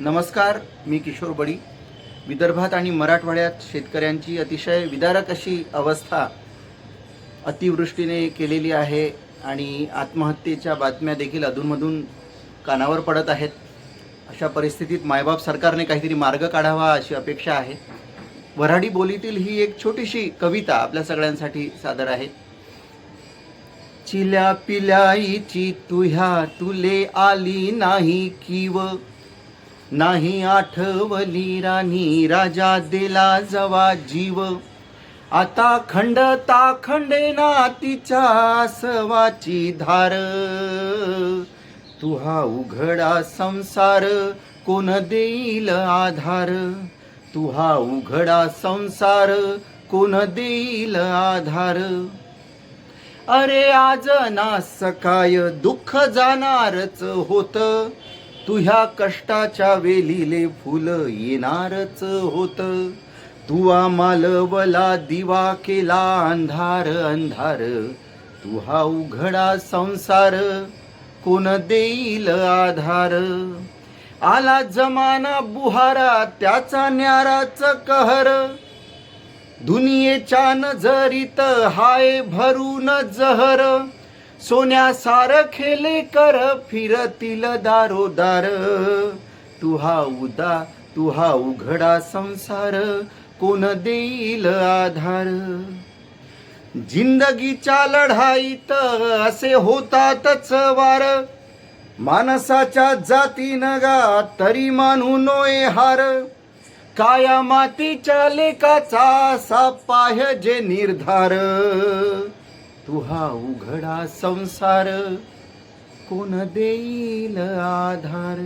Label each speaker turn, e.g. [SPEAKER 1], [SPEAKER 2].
[SPEAKER 1] नमस्कार मी किशोर बडी. विदर्भात आणि मराठवाड्यात शेतकऱ्यांची अतिशय विदारक अशी अवस्था अतिवृष्टीने केलेली आहे आणि आत्महत्येच्या बातम्या देखील अधूनमधून कानावर पडत आहेत. अशा परिस्थितीत मायबाप सरकारने काहीतरी मार्ग काढावा अशी अपेक्षा आहे. वऱ्हाडी बोलीतील ही एक छोटीशी कविता आपल्या सगळ्यांसाठी सादर आहे. चिल्या पिल्याईची तुह्या तुले आली नाही किव नाही आठवली राणी राजा दिला जवा जीव. आता खंडता खंडेना तिच्या सवाची धार. तुहा उघडा संसार कोण देईल आधार? तुहा उघडा संसार कोण देईल आधार? अरे आज ना सकाय दुःख जाणारच होतं. तुह्या कष्टाच्या वेलीले फुल येणारच होत. तुवा मालवला दिवा केला अंधार अंधार. तुहा उघडा संसार कोण देईल आधार? आला जमाना बुहारा त्याचा न्याराच कहर. दुनियेच्या नजरीत हाय भरून जहर. सोन्यासार खेले कर फिरतील दारोदार तुहा उदा तुहा उघडा संसार कोण देईल आधार? जिंदगीच्या लढाईत असे होतातच वार. माणसाच्या जातीनं गा तरी मानू नोय हार. काया मातीच्या सा असा पाह्यजे निर्धार. तुहा उघडा संसार कोण देईल आधार?